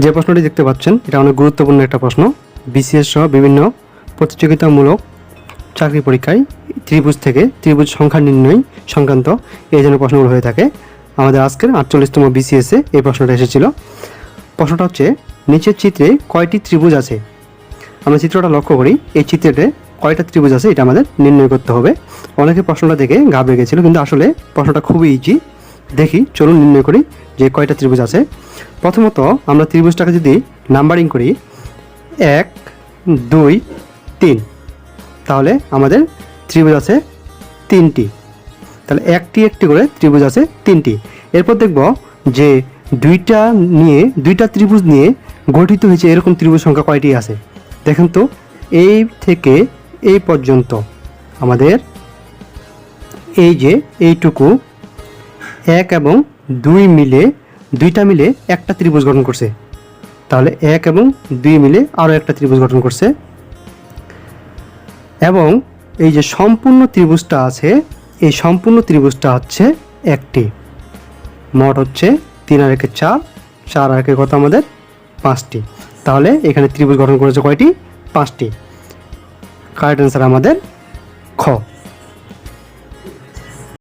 যে প্রশ্নটি দেখতে পাচ্ছেন, এটা অনেক গুরুত্বপূর্ণ একটা প্রশ্ন। বিসিএস সহ বিভিন্ন প্রতিযোগিতামূলক চাকরি পরীক্ষায় ত্রিভুজ থেকে ত্রিভুজ সংখ্যা নির্ণয় সংক্রান্ত এই জন্য প্রশ্নগুলো হয়ে থাকে। আমাদের আজকের আটচল্লিশতম বিসিএসে এই প্রশ্নটা এসেছিল। প্রশ্নটা হচ্ছে, নিচের চিত্রে কয়টি ত্রিভুজ আছে? আমরা চিত্রটা লক্ষ্য করি, এই চিত্রতে কয়টা ত্রিভুজ আছে এটা আমাদের নির্ণয় করতে হবে। অনেকে প্রশ্নটা দেখে ঘাবড়ে গেছিল কিন্তু আসলে প্রশ্নটা খুবই ইজি দেখি, চলুন নির্ণয় করি যে কয়টা ত্রিভুজ আছে। প্রথমত, আমরা ত্রিভুজটাকে যদি নাম্বারিং করি, এক, দুই, তিন, তাহলে আমাদের ত্রিভুজ আছে তিনটি। তাহলে একটি একটি করে ত্রিভুজ আছে তিনটি। এরপর দেখব যে দুইটা নিয়ে, দুইটা ত্রিভুজ নিয়ে গঠিত হয়েছে এরকম ত্রিভুজ সংখ্যা কয়টি আছে। দেখেন তো, এই থেকে এই পর্যন্ত আমাদের এই যে এইটুকু এক এবং দুই মিলে, দুইটা মিলে একটা ত্রিভুজ গঠন করছে। তাহলে এক এবং দুই মিলে আরও একটা ত্রিভুজ গঠন করছে। এবং এই যে সম্পূর্ণ ত্রিভুজটা আছে, এই সম্পূর্ণ ত্রিভুজটা হচ্ছে একটি। মোট হচ্ছে তিন আর একে চার চার আর একে কত আমাদের? পাঁচটি। তাহলে এখানে ত্রিভুজ গঠন করেছে কয়টি? পাঁচটি। কারেক্ট অ্যান্সার আমাদের খ।